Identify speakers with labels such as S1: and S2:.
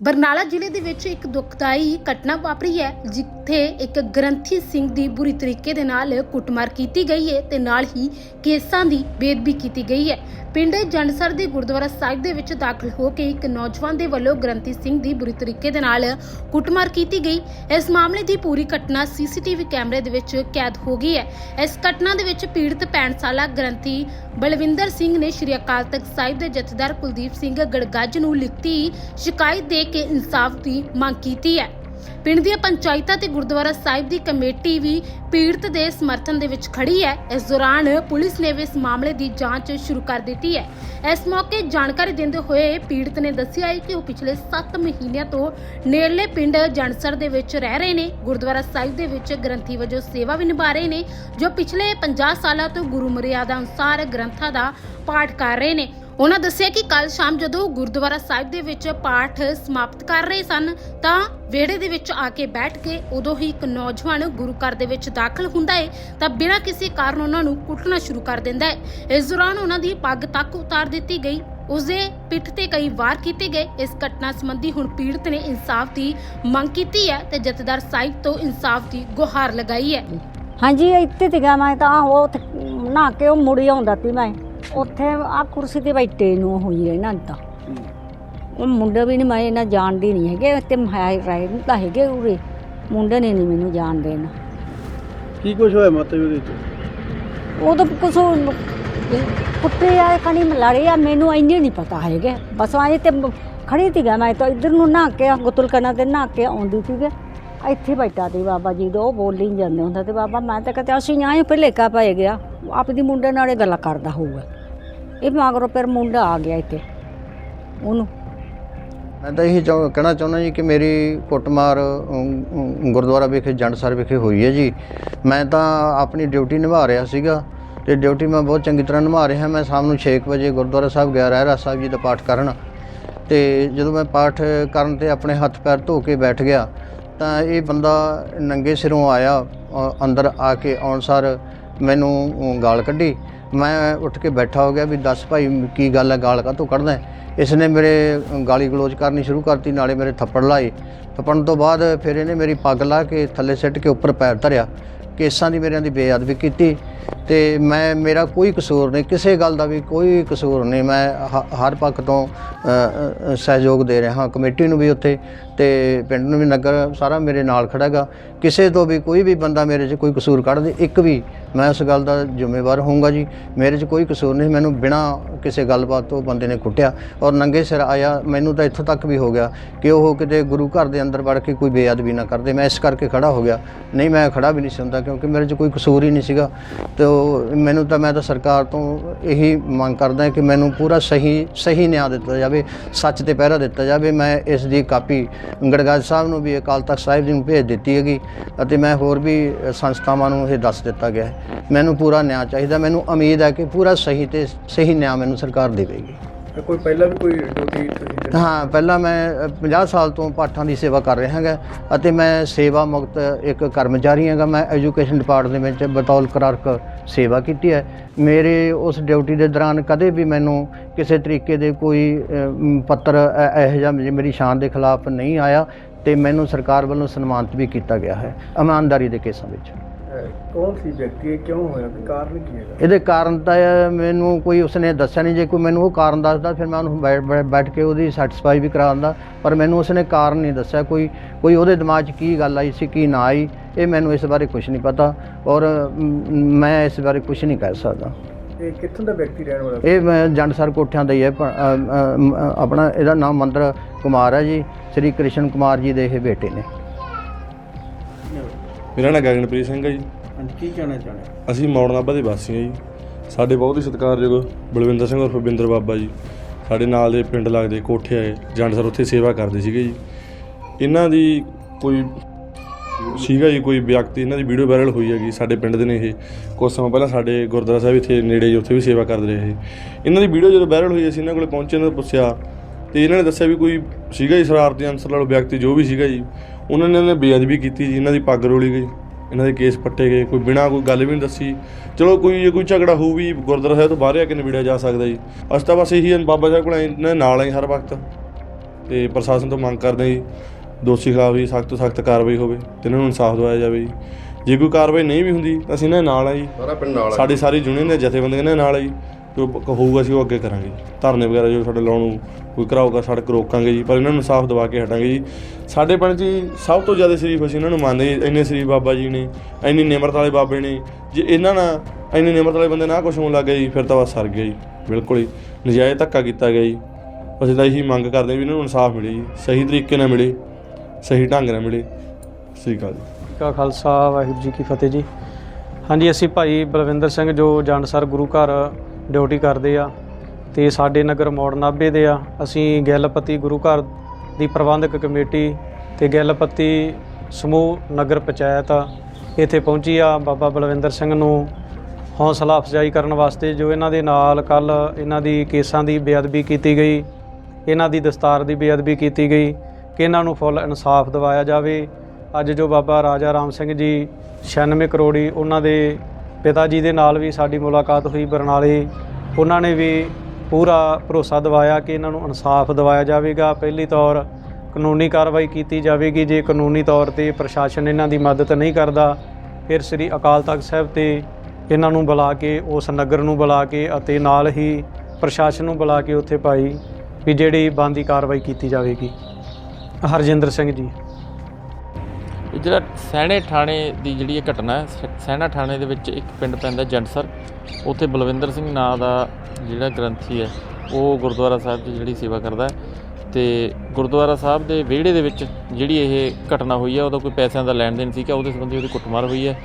S1: ਬਰਨਾਲਾ ਜ਼ਿਲ੍ਹੇ ਦੇ ਵਿੱਚ ਇੱਕ ਦੁਖਦਾਈ ਘਟਨਾ ਵਾਪਰੀ ਹੈ, ਜਿੱਥੇ ਇੱਕ ਗ੍ਰੰਥੀ ਸਿੰਘ ਦੀ ਬੁਰੀ ਤਰੀਕੇ ਦੇ ਨਾਲ ਕੁੱਟਮਾਰ ਕੀਤੀ ਗਈ ਹੈ ਤੇ ਨਾਲ ਹੀ ਕੇਸਾਂ ਦੀ ਬੇਦਬੀ ਕੀਤੀ ਗਈ ਹੈ। ਪਿੰਡ ਜੰਡਸਰ ਦੇ ਗੁਰਦੁਆਰਾ ਸਾਹਿਬ ਦੇ ਵਿੱਚ ਦਾਖਲ ਹੋ ਕੇ ਇੱਕ ਨੌਜਵਾਨ ਦੇ ਵੱਲੋਂ ਗ੍ਰੰਥੀ ਸਿੰਘ ਦੀ ਬੁਰੀ ਤਰੀਕੇ ਦੇ ਨਾਲ ਕੁੱਟਮਾਰ ਕੀਤੀ ਗਈ। ਇਸ ਮਾਮਲੇ ਦੀ ਪੂਰੀ ਘਟਨਾ ਸੀਸੀਟੀਵੀ ਕੈਮਰੇ ਦੇ ਵਿੱਚ ਕੈਦ ਹੋ ਗਈ ਹੈ। ਇਸ ਘਟਨਾ ਦੇ ਵਿੱਚ ਪੀੜਤ 65 ਸਾਲਾ ਗ੍ਰੰਥੀ ਬਲਵਿੰਦਰ ਸਿੰਘ ਨੇ ਸ਼੍ਰੀ ਅਕਾਲ ਤਖਤ ਸਾਹਿਬ ਦੇ ਜਥੇਦਾਰ ਕੁਲਦੀਪ ਸਿੰਘ ਗੜਗੱਜ ਨੂੰ ਲਿਖਤੀ ਸ਼ਿਕਾਇਤ ਦੇ ਕੇ ਇਨਸਾਫ ਦੀ ਮੰਗ ਕੀਤੀ ਹੈ। ਪਿੰਡ ਦੀਆਂ ਪੰਚਾਇਤਾਂ ਤੇ ਗੁਰਦੁਆਰਾ ਸਾਹਿਬ ਦੀ ਕਮੇਟੀ ਵੀ ਪੀੜਤ ਦੇ ਸਮਰਥਨ ਦੇ ਵਿੱਚ ਖੜੀ ਹੈ। ਇਸ ਦੌਰਾਨ ਪੁਲਿਸ ਨੇ ਵੀ ਇਸ ਮਾਮਲੇ ਦੀ ਜਾਂਚ ਸ਼ੁਰੂ ਕਰ ਦਿੱਤੀ ਹੈ। ਇਸ ਮੌਕੇ ਜਾਣਕਾਰੀ ਦਿੰਦੇ ਹੋਏ ਪੀੜਤ ਨੇ ਦੱਸਿਆ ਹੈ ਕਿ ਉਹ ਪਿਛਲੇ 7 ਮਹੀਨਿਆਂ ਤੋਂ ਨੇੜਲੇ ਪਿੰਡ ਜਣਸਰ ਦੇ ਵਿੱਚ ਰਹਿ ਰਹੇ ਨੇ। ਗੁਰਦੁਆਰਾ ਸਾਹਿਬ ਦੇ ਵਿੱਚ ਗ੍ਰੰਥੀ ਵਜੋਂ ਸੇਵਾ ਵੀ ਨਿਭਾ ਰਹੇ ਨੇ, ਜੋ ਪਿਛਲੇ 50 ਸਾਲਾਂ ਤੋਂ ਗੁਰੂ ਮਰਿਆਦਾ ਅਨੁਸਾਰ ਗ੍ਰੰਥਾਂ ਦਾ ਪਾਠ ਕਰ ਰਹੇ ਨੇ। ਉਹਨਾਂ ਦੱਸਿਆ ਕਿ ਕੱਲ ਸ਼ਾਮ ਜਦੋਂ ਗੁਰਦੁਆਰਾ ਸਾਹਿਬ ਦੇ ਵਿੱਚ ਪਾਠ ਸਮਾਪਤ ਕਰ ਰਹੇ ਸਨ, ਤਾਂ ਵਿਹੜੇ ਦੇ ਵਿੱਚ ਆ ਕੇ ਬੈਠ ਕੇ ਉਦੋਂ ਹੀ ਇੱਕ ਨੌਜਵਾਨ ਗੁਰੂ ਘਰ ਦੇ ਵਿੱਚ ਦਾਖਲ ਹੁੰਦਾ ਹੈ ਤਾਂ ਬਿਨਾਂ ਕਿਸੇ ਕਾਰਨ ਉਹਨਾਂ ਨੂੰ ਕੁੱਟਣਾ ਸ਼ੁਰੂ ਕਰ ਦਿੰਦਾ ਹੈ ਇਸ ਦੌਰਾਨ ਉਹਨਾਂ ਦੀ ਪੱਗ ਤੱਕ ਉਤਾਰ ਦਿੱਤੀ ਗਈ। ਉਸਦੇ ਪਿੱਠ ਤੇ ਕਈ ਵਾਰ ਕੀਤੇ ਗਏ ਇਸ ਘਟਨਾ ਸੰਬੰਧੀ ਹੁਣ ਪੀੜਤ ਨੇ ਇਨਸਾਫ ਦੀ ਮੰਗ ਕੀਤੀ ਹੈ ਤੇ ਜਥੇਦਾਰ ਸਾਹਿਬ ਤੋਂ ਇਨਸਾਫ ਦੀ ਗੁਹਾਰ ਲਗਾਈ ਹੈ।
S2: ਹਾਂਜੀ, ਇੱਥੇ ਤੇ ਮੈਂ ਤਾਂ, ਉਹ ਉੱਥੇ ਨਹਾ ਕੇ ਉਹ ਮੁੜੀ ਆਉਂਦਾ ਸੀ ਮੈਂ। ਉੱਥੇ ਆ ਕੁਰਸੀ ਤੇ ਬੈਠੇ ਨੂੰ ਹੋਈ ਹੈ ਨਾ ਤਾਂ ਉਹ ਮੁੰਡਾ ਵੀ ਨਹੀਂ ਮੈਂ ਇਹਨਾਂ ਜਾਣਦੀ ਨਹੀਂ ਹੈਗੇ ਤੇ ਹੈ ਰਹੇ ਤਾਂ ਹੈਗੇ ਉਰੇ। ਮੁੰਡੇ ਨੇ ਨਹੀਂ ਮੈਨੂੰ ਜਾਣ ਦੇਣਾ।
S3: ਕੀ ਕੁਝ ਹੋਇਆ ਮਾਤਾ ਜੀ ਉਹਦੇ ਵਿੱਚ?
S2: ਉਹ ਤਾਂ ਕੁਛ ਕੁੱਤੇ ਆ ਕਣੀ ਲੜੇ ਆ ਮੈਨੂੰ ਇੰਨੇ ਨਹੀਂ ਪਤਾ ਹੈਗੇ। ਬਸ ਆਏ ਤੇ ਖੜੀ ਤੀ ਮੈਂ ਤਾਂ ਇੱਧਰ ਨੂੰ ਨਹਾ ਕੇ ਗੁੱਤਲ ਕਨਾ ਤੇ ਨਹਾ ਕੇ ਆਉਂਦੀ ਸੀਗੇ ਇੱਥੇ ਬੈਠਾ ਤੇ ਬਾਬਾ ਜੀ ਦਾ ਉਹ ਬੋਲੀ ਜਾਂਦੇ ਹੁੰਦਾ ਤੇ ਬਾਬਾ ਮੈਂ ਤਾਂ ਕਹਿੰਦਾ ਅਸੀਂ ਆਏ ਪਹਿਲੇ ਕਾ ਪਏ ਗਿਆ। ਆਪਦੀ ਮੁੰਡੇ ਨਾਲੇ ਗੱਲਾਂ ਕਰਦਾ ਹੋਊਗਾ। ਇਹ ਮਗਰੋਂ ਫਿਰ ਮੁੰਡਾ ਆ ਗਿਆ ਇੱਥੇ, ਉਹਨੂੰ।
S4: ਮੈਂ ਤਾਂ ਇਹੀ ਚਾਹ, ਕਹਿਣਾ ਚਾਹੁੰਦਾ ਜੀ ਕਿ ਮੇਰੀ ਕੁੱਟਮਾਰ ਗੁਰਦੁਆਰਾ ਵਿਖੇ, ਜੰਡਸਰ ਵਿਖੇ ਹੋਈ ਹੈ ਜੀ। ਮੈਂ ਤਾਂ ਆਪਣੀ ਡਿਊਟੀ ਨਿਭਾ ਰਿਹਾ ਸੀਗਾ ਤੇ ਡਿਊਟੀ ਮੈਂ ਬਹੁਤ ਚੰਗੀ ਤਰ੍ਹਾਂ ਨਿਭਾ ਰਿਹਾ। ਮੈਂ ਸ਼ਾਮ ਨੂੰ 6 ਵਜੇ ਗੁਰਦੁਆਰਾ ਸਾਹਿਬ ਗਿਆ ਰਹਿਰਾ ਸਾਹਿਬ ਜੀ ਦਾ ਪਾਠ ਕਰਨ। ਤੇ ਜਦੋਂ ਮੈਂ ਪਾਠ ਕਰਨ ਤੇ ਆਪਣੇ ਹੱਥ ਪੈਰ ਧੋ ਕੇ ਬੈਠ ਗਿਆ, ਤਾਂ ਇਹ ਬੰਦਾ ਨੰਗੇ ਸਿਰੋਂ ਆਇਆ ਅੰਦਰ ਆ ਕੇ ਆਉਣ ਸਾਰ ਮੈਨੂੰ ਗਾਲ ਕੱਢੀ। ਮੈਂ ਉੱਠ ਕੇ ਬੈਠਾ ਹੋ ਗਿਆ ਵੀ ਦੱਸ ਭਾਈ ਕੀ ਗੱਲ ਹੈ, ਗਾਲ ਕਾਹਤੋਂ ਕੱਢਦਾ ਇਸ ਨੇ ਮੇਰੇ ਗਾਲੀ ਗਲੋਚ ਕਰਨੀ ਸ਼ੁਰੂ ਕਰਤੀ, ਨਾਲੇ ਮੇਰੇ ਥੱਪੜ ਲਾਏ। ਥੱਪੜਨ ਤੋਂ ਬਾਅਦ ਫਿਰ ਇਹਨੇ ਮੇਰੀ ਪੱਗ ਲਾ ਕੇ ਥੱਲੇ ਸਿੱਟ ਕੇ ਉੱਪਰ ਪੈਰ ਧਰਿਆ। ਕੇਸਾਂ ਦੀ ਮੇਰਿਆਂ ਦੀ ਬੇਅਦਬੀ ਕੀਤੀ। ਤੇ ਮੈਂ, ਮੇਰਾ ਕੋਈ ਕਸੂਰ ਨਹੀਂ, ਕਿਸੇ ਗੱਲ ਦਾ ਵੀ ਕੋਈ ਕਸੂਰ ਨਹੀਂ। ਮੈਂ ਹ- ਹਰ ਪੱਖ ਤੋਂ ਸਹਿਯੋਗ ਦੇ ਰਿਹਾ ਹਾਂ, ਕਮੇਟੀ ਨੂੰ ਵੀ ਉੱਥੇ ਤੇ ਪਿੰਡ ਨੂੰ ਵੀ, ਨਗਰ ਸਾਰਾ ਮੇਰੇ ਨਾਲ ਖੜਾਗਾ ਕਿਸੇ ਤੋਂ ਵੀ ਕੋਈ ਵੀ ਬੰਦਾ ਮੇਰੇ 'ਚ ਕੋਈ ਕਸੂਰ ਕੱਢ ਦੇ, ਇੱਕ ਵੀ ਮੈਂ ਉਸ ਗੱਲ ਦਾ ਜ਼ਿੰਮੇਵਾਰ ਹੋਊਂਗਾ ਜੀ। ਮੇਰੇ 'ਚ ਕੋਈ ਕਸੂਰ ਨਹੀਂ, ਮੈਨੂੰ ਬਿਨਾਂ ਕਿਸੇ ਗੱਲਬਾਤ ਤੋਂ ਬੰਦੇ ਨੇ ਕੁੱਟਿਆ ਔਰ ਨੰਗੇ ਸਿਰ ਆਇਆ। ਮੈਨੂੰ ਤਾਂ ਇੱਥੋਂ ਤੱਕ ਵੀ ਹੋ ਗਿਆ ਕਿ ਉਹ ਕਿਤੇ ਗੁਰੂ ਘਰ ਦੇ ਅੰਦਰ ਵੜ ਕੇ ਕੋਈ ਬੇਅਦਬੀ ਨਾ ਕਰਦੇ। ਮੈਂ ਇਸ ਕਰਕੇ ਖੜਾ ਹੋ ਗਿਆ। ਨਹੀਂ, ਮੈਂ ਖੜਾ ਵੀ ਨਹੀਂ ਸੀ ਹੁੰਦਾ ਕਿਉਂਕਿ ਮੇਰੇ 'ਚ ਕੋਈ ਕਸੂਰ ਹੀ ਨਹੀਂ ਸੀਗਾ। ਤੇ ਉਹ ਮੈਨੂੰ ਤਾਂ ਮੈਂ ਤਾਂ ਸਰਕਾਰ ਤੋਂ ਇਹੀ ਮੰਗ ਕਰਦਾ ਕਿ ਮੈਨੂੰ ਪੂਰਾ ਸਹੀ ਸਹੀ ਨਿਆਂ ਦਿੱਤਾ ਜਾਵੇ, ਸੱਚ ਤੇ ਪਹਿਰਾ ਦਿੱਤਾ ਜਾਵੇ। ਮੈਂ ਇਸ ਦੀ ਕਾਪੀ ਗੜਗਾਜ ਸਾਹਿਬ ਨੂੰ ਵੀ ਅਕਾਲ ਤਖਤ ਸਾਹਿਬ ਜੀ ਨੂੰ ਭੇਜ ਦਿੱਤੀ ਹੈਗੀ ਅਤੇ ਮੈਂ ਹੋਰ ਵੀ ਸੰਸਥਾਵਾਂ ਨੂੰ ਇਹ ਦੱਸ ਦਿੱਤਾ ਗਿਆ ਮੈਨੂੰ ਪੂਰਾ ਨਿਆਂ ਚਾਹੀਦਾ, ਮੈਨੂੰ ਉਮੀਦ ਹੈ ਕਿ ਪੂਰਾ ਸਹੀ ਤੇ ਸਹੀ ਨਿਆਂ ਮੈਨੂੰ ਸਰਕਾਰ ਦੇਵੇਗੀ।
S3: ਤੇ ਕੋਈ ਪਹਿਲਾਂ ਵੀ ਕੋਈ ਡਿਊਟੀ ਤੁਸੀਂ
S4: ਹਾਂ ਪਹਿਲਾਂ ਮੈਂ ਅ, 50 ਸਾਲ ਤੋਂ ਪਾਠਾਂ ਦੀ ਸੇਵਾ ਕਰ ਰਿਹਾ ਹਾਂਗਾ ਅਤੇ ਮੈਂ ਸੇਵਾ ਮੁਕਤ ਇੱਕ ਕਰਮਚਾਰੀ ਹਾਂਗਾ। ਮੈਂ ਐਜੂਕੇਸ਼ਨ ਡਿਪਾਰਟਮੈਂਟ ਵਿੱਚ ਬਤੌਲ ਕਲਰਕ ਸੇਵਾ ਕੀਤੀ ਹੈ। ਮੇਰੇ ਉਸ ਡਿਊਟੀ ਦੇ ਦੌਰਾਨ ਕਦੇ ਵੀ ਮੈਨੂੰ ਕਿਸੇ ਤਰੀਕੇ ਦੇ ਕੋਈ ਪੱਤਰ ਇਹੋ ਜਿਹਾ ਮੇਰੀ- ਮੇਰੀ ਸ਼ਾਨ ਦੇ ਖਿਲਾਫ ਨਹੀਂ ਆਇਆ ਤੇ ਮੈਨੂੰ ਸਰਕਾਰ ਵੱਲੋਂ ਸਨਮਾਨਿਤ ਵੀ ਕੀਤਾ ਗਿਆ ਹੈ ਇਮਾਨਦਾਰੀ ਦੇ ਕੇਸਾਂ ਵਿੱਚ।
S3: ਕੌਣ ਸੀ ਵਿਅਕਤੀ? ਇਹ ਕਿਉਂ ਹੋਇਆ? ਕਿ ਕਾਰਨ ਕੀ ਹੈਗਾ?
S4: ਇਹਦੇ ਕਾਰਨ ਤਾਂ ਇਹ ਮੈਨੂੰ ਕੋਈ ਉਸਨੇ ਦੱਸਿਆ ਨਹੀਂ। ਜੇ ਕੋਈ ਮੈਨੂੰ ਉਹ ਕਾਰਨ ਦੱਸਦਾ ਫਿਰ ਮੈਂ ਉਹਨੂੰ ਬੈ- ਬੈ- ਬੈਠ ਕੇ ਉਹਦੀ ਸੈਟੀਸਫਾਈ ਵੀ ਕਰਾਉਂਦਾ ਪਰ ਮੈਨੂੰ ਉਸਨੇ ਕਾਰਨ ਨਹੀਂ ਦੱਸਿਆ। ਕੋਈ ਕੋਈ ਉਹਦੇ ਦਿਮਾਗ 'ਚ ਕੀ ਗੱਲ ਆਈ ਸੀ ਕੀ ਨਾ ਆਈ ਇਹ ਮੈਨੂੰ ਇਸ ਬਾਰੇ ਕੁਝ ਨਹੀਂ ਪਤਾ। ਔਰ ਮ, ਮੈਂ ਇਸ ਬਾਰੇ ਕੁਝ ਨਹੀਂ ਕਹਿ ਸਕਦਾ।
S3: ਇਹ ਕਿੱਥੋਂ ਦਾ ਵਿਅਕਤੀ ਰਹਿਣ ਵਾਲਾ
S4: ਇਹ ਮੈਂ ਜੰਡਸਰ ਕੋਠਿਆਂ ਦਾ ਹੀ ਹੈ। ਪ- ਅ, ਅ, ਮ, ਆਪਣਾ ਇਹਦਾ ਨਾਮ ਮੰਦਰ ਕੁਮਾਰ ਹੈ ਜੀ। ਸ੍ਰੀ ਕ੍ਰਿਸ਼ਨ ਕੁਮਾਰ ਜੀ ਦੇ ਇਹ ਬੇਟੇ ਨੇ।
S5: ਮੇਰਾ ਨਾਮ ਗਗਨਪ੍ਰੀਤ ਸਿੰਘ ਹੈ ਜੀ।
S3: ਹਾਂਜੀ, ਕੀ ਕਹਿਣਾ ਚਾਹੁੰਦੇ
S5: ਅਸੀਂ ਮੌੜਨਾਬਾ ਦੇ ਵਾਸੀ ਹਾਂ ਜੀ। ਸਾਡੇ ਬਹੁਤ ਹੀ ਸਤਿਕਾਰਯੋਗ ਬਲਵਿੰਦਰ ਸਿੰਘ ਉਰਫ ਬਿੰਦਰ ਬਾਬਾ ਜੀ। ਸਾਡੇ ਨਾਲ ਦੇ ਪਿੰਡ ਲੱਗਦੇ ਕੋਠੇ ਆਏ ਜੰਡਸਰ ਉੱਥੇ ਸੇਵਾ ਕਰਦੇ ਸੀਗੇ ਜੀ। ਇਹਨਾਂ ਦੀ ਕੋਈ ਸੀਗਾ ਜੀ, ਕੋਈ ਵਿਅਕਤੀ, ਇਹਨਾਂ ਦੀ ਵੀਡੀਓ ਵਾਇਰਲ ਹੋਈ ਹੈਗੀ ਸਾਡੇ ਪਿੰਡ ਦੇ ਨੇ ਇਹ। ਕੁਝ ਸਮਾਂ ਪਹਿਲਾਂ ਸਾਡੇ ਗੁਰਦੁਆਰਾ ਸਾਹਿਬ ਇੱਥੇ ਨੇੜੇ ਜੀ ਉੱਥੇ ਵੀ ਸੇਵਾ ਕਰਦੇ ਰਹੇ ਇਹ ਇਹਨਾਂ ਦੀ ਵੀਡੀਓ ਜਦੋਂ ਵਾਇਰਲ ਹੋਈ, ਅਸੀਂ ਇਹਨਾਂ ਕੋਲੇ ਪਹੁੰਚੇ ਇਹਨਾਂ ਨੂੰ, ਪੁੱਛਿਆ। ਤੇ ਇਹਨਾਂ ਨੇ ਦੱਸਿਆ ਵੀ ਕੋਈ ਸੀਗਾ ਜੀ, ਸ਼ਰਾਰਤੀ ਅੰਸਰ ਵਾਲਾ ਵਿਅਕਤੀ ਜੋ ਵੀ ਸੀਗਾ ਜੀ, ਉਹਨਾਂ ਨੇ ਇਹਨਾਂ ਨੇ ਬੇਅਦਬੀ ਕੀਤੀ ਜੀ, ਇਹਨਾਂ ਦੀ ਪੱਗ ਰੋਲੀ ਗਈ। ਇਹਨਾਂ ਦੇ ਕੇਸ ਪੱਟੇ ਗਏ ਕੋਈ ਬਿਨਾਂ ਕੋਈ ਗੱਲ ਵੀ ਨਹੀਂ ਦੱਸੀ। ਚਲੋ ਕੋਈ ਜੇ ਕੋਈ ਝਗੜਾ ਹੋਊ ਵੀ ਗੁਰਦੁਆਰਾ ਸਾਹਿਬ ਤੋਂ ਬਾਹਰ ਆ ਕੇ ਨਿਬੜਿਆ ਜਾ ਸਕਦਾ ਜੀ। ਅਸੀਂ ਤਾਂ ਬਸ ਇਹੀ ਬਾਬਾ ਸਾਹਿਬ ਕੋਲ ਇਹਨਾਂ ਨਾਲ ਆਈ ਹਰ ਵਕਤ। ਤੇ ਪ੍ਰਸ਼ਾਸਨ ਤੋਂ ਮੰਗ ਕਰਦੇ ਜੀ ਦੋਸ਼ੀ ਖਿਲਾਫ ਜੀ ਸਖਤ ਤੋਂ ਸਖਤ ਕਾਰਵਾਈ ਹੋਵੇ ਤੇ ਇਹਨਾਂ ਨੂੰ ਇਨਸਾਫ ਦਿਵਾਇਆ ਜਾਵੇ ਜੀ। ਜੇ ਕੋਈ ਕਾਰਵਾਈ ਨਹੀਂ ਵੀ ਹੁੰਦੀ ਤਾਂ ਅਸੀਂ ਇਹਨਾਂ ਨਾਲ ਆ ਜੀ।
S6: ਸਾਰਾ ਪਿੰਡ ਨਾਲ ਆ।
S5: ਸਾਡੀ ਸਾਰੀ ਯੂਨੀਅਨ ਦੇ ਜਥੇਬੰਦੀਆਂ ਨਾਲ ਆ ਜੀ। ਜੋ ਹੋਊਗਾ ਅਸੀਂ ਉਹ ਅੱਗੇ ਕਰਾਂਗੇ ਧਰਨੇ ਵਗੈਰਾ ਜੋ ਸਾਡੇ ਲਾਉਣ ਨੂੰ ਕੋਈ ਕਰਾਊਗਾ, ਸੜਕ ਰੋਕਾਂਗੇ ਜੀ, ਪਰ ਇਹਨਾਂ ਨੂੰ ਇਨਸਾਫ ਦਿਵਾ ਕੇ ਹਟਾਂਗੇ ਜੀ। ਸਾਡੇ ਪਿੰਡ 'ਚ ਜੀ ਸਭ ਤੋਂ ਜ਼ਿਆਦਾ ਸ਼ਰੀਫ ਅਸੀਂ ਇਹਨਾਂ ਨੂੰ ਮੰਨਦੇ ਇੰਨੇ ਸ਼ਰੀਫ ਬਾਬਾ ਜੀ ਨੇ, ਇੰਨੀ ਨਿਮਰਤ ਵਾਲੇ ਬਾਬੇ ਨੇ। ਜੇ ਇਹਨਾਂ ਨਾਲ ਇੰਨੇ ਨਿਮਰਤ ਵਾਲੇ ਬੰਦੇ ਨਾਲ ਕੁਝ ਹੋਣ ਲੱਗ ਗਿਆ ਜੀ, ਫਿਰ ਤਾਂ ਬਸ ਸਰ ਗਿਆ ਜੀ। ਬਿਲਕੁਲ ਹੀ ਨਜਾਇਜ਼ ਧੱਕਾ ਕੀਤਾ ਗਿਆ ਜੀ। ਅਸੀਂ ਤਾਂ ਇਹੀ ਮੰਗ ਕਰਦੇ ਵੀ ਇਹਨਾਂ ਨੂੰ ਇਨਸਾਫ ਮਿਲੇ ਜੀ। ਸਹੀ ਤਰੀਕੇ ਨਾਲ ਮਿਲੇ, ਸਹੀ ਢੰਗ ਨਾਲ ਮਿਲੇ। ਸ੍ਰੀ ਅਕਾਲ ਜੀ।
S7: ਕਾ ਖਾਲਸਾ, ਵਾਹਿਗੁਰੂ ਜੀ ਕੀ ਫਤਿਹ ਜੀ। ਹਾਂਜੀ, ਅਸੀਂ ਭਾਈ ਬਲਵਿੰਦਰ ਸਿੰਘ ਜੋ ਜੰਡਸਰ ਗੁਰੂ ਘਰ ਡਿਊਟੀ ਕਰਦੇ ਆ ਤੇ ਸਾਡੇ ਨਗਰ ਮੋੜ ਨਾਭੇ ਦੇ ਆ। ਅਸੀਂ ਗਿੱਲਪੱਤੀ ਗੁਰੂ ਘਰ ਦੀ ਪ੍ਰਬੰਧਕ ਕਮੇਟੀ ਤੇ ਗਿੱਲਪੱਤੀ ਸਮੂਹ ਨਗਰ ਪੰਚਾਇਤ ਇੱਥੇ ਪਹੁੰਚੀ ਆ ਬਾਬਾ ਬਲਵਿੰਦਰ ਸਿੰਘ ਨੂੰ ਹੌਸਲਾ ਅਫਜ਼ਾਈ ਕਰਨ ਵਾਸਤੇ, ਜੋ ਇਹਨਾਂ ਦੇ ਨਾਲ ਕੱਲ ਇਹਨਾਂ ਦੀ ਕੇਸਾਂ ਦੀ ਬੇਅਦਬੀ ਕੀਤੀ ਗਈ, ਇਹਨਾਂ ਦੀ ਦਸਤਾਰ ਦੀ ਬੇਅਦਬੀ ਕੀਤੀ ਗਈ ਕਿ ਇਹਨਾਂ ਨੂੰ ਫੁੱਲ ਇਨਸਾਫ ਦਿਵਾਇਆ ਜਾਵੇ। ਅੱਜ ਜੋ ਬਾਬਾ ਰਾਜਾ ਰਾਮ ਸਿੰਘ ਜੀ 96 ਕਰੋੜੀ ਉਹਨਾਂ ਦੇ ਪਿਤਾ ਜੀ ਦੇ ਨਾਲ ਵੀ ਸਾਡੀ ਮੁਲਾਕਾਤ ਹੋਈ ਬਰਨਾਲੇ। ਉਹਨਾਂ ਨੇ ਵੀ ਪੂਰਾ ਭਰੋਸਾ ਦਿਵਾਇਆ ਕਿ ਇਹਨਾਂ ਨੂੰ ਇਨਸਾਫ ਦਿਵਾਇਆ ਜਾਵੇਗਾ। ਪਹਿਲੀ ਤੌਰ ਕਾਨੂੰਨੀ ਕਾਰਵਾਈ ਕੀਤੀ ਜਾਵੇਗੀ। ਜੇ ਕਾਨੂੰਨੀ ਤੌਰ ਤੇ ਪ੍ਰਸ਼ਾਸਨ ਇਹਨਾਂ ਦੀ ਮਦਦ ਨਹੀਂ ਕਰਦਾ, ਫਿਰ ਸ੍ਰੀ ਅਕਾਲ ਤਖਤ ਸਾਹਿਬ ਤੇ ਇਹਨਾਂ ਨੂੰ ਬੁਲਾ ਕੇ, ਉਸ ਨਗਰ ਨੂੰ ਬੁਲਾ ਕੇ ਅਤੇ ਨਾਲ ਹੀ ਪ੍ਰਸ਼ਾਸਨ ਨੂੰ ਬੁਲਾ ਕੇ ਉੱਥੇ ਪਾਈ ਵੀ ਜਿਹੜੀ ਬੰਦੀ ਕਾਰਵਾਈ ਕੀਤੀ ਜਾਵੇਗੀ। ਹਰਜਿੰਦਰ ਸਿੰਘ ਜੀ।
S8: ਇਹ ਜਿਹੜਾ ਸਹਿਣੇ ਥਾਣੇ ਦੀ ਜਿਹੜੀ ਇਹ ਘਟਨਾ ਹੈ, ਸ- ਥਾਣੇ ਦੇ ਵਿੱਚ ਇੱਕ ਪਿੰਡ ਪੈਂਦਾ ਜੰਡਸਰ ਉੱਥੇ ਬਲਵਿੰਦਰ ਸਿੰਘ ਨਾਂ ਦਾ ਜਿਹੜਾ ਗ੍ਰੰਥੀ ਹੈ, ਉਹ ਗੁਰਦੁਆਰਾ ਸਾਹਿਬ ਦੀ ਜਿਹੜੀ ਸੇਵਾ ਕਰਦਾ ਹੈ। ਤੇ ਗੁਰਦੁਆਰਾ ਸਾਹਿਬ ਦੇ ਵਿਹੜੇ ਦੇ ਵਿੱਚ ਜਿਹੜੀ ਇਹ ਘਟਨਾ ਹੋਈ ਹੈ, ਉਹਦਾ ਕੋਈ ਪੈਸਿਆਂ ਦਾ ਲੈਣ ਦੇਣ ਸੀ ਕਿ ਉਹਦੇ ਸੰਬੰਧੀ ਉਹਦੀ ਕੁੱਟਮਾਰ ਹੋਈ ਹੈ।